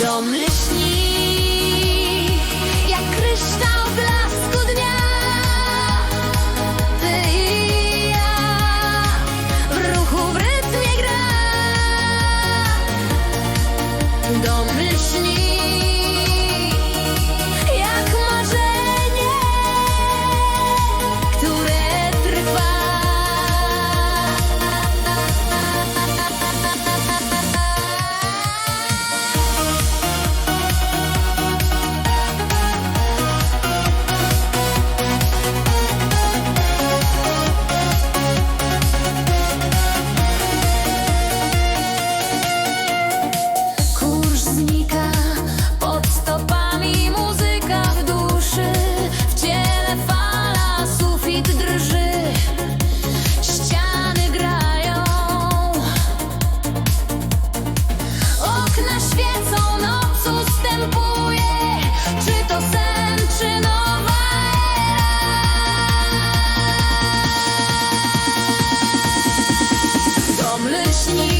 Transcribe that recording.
niewidomy śni, jak kryształ blasku dnia. Ty i ja w ruchu w rytmie gra. Domyślnie. sleep.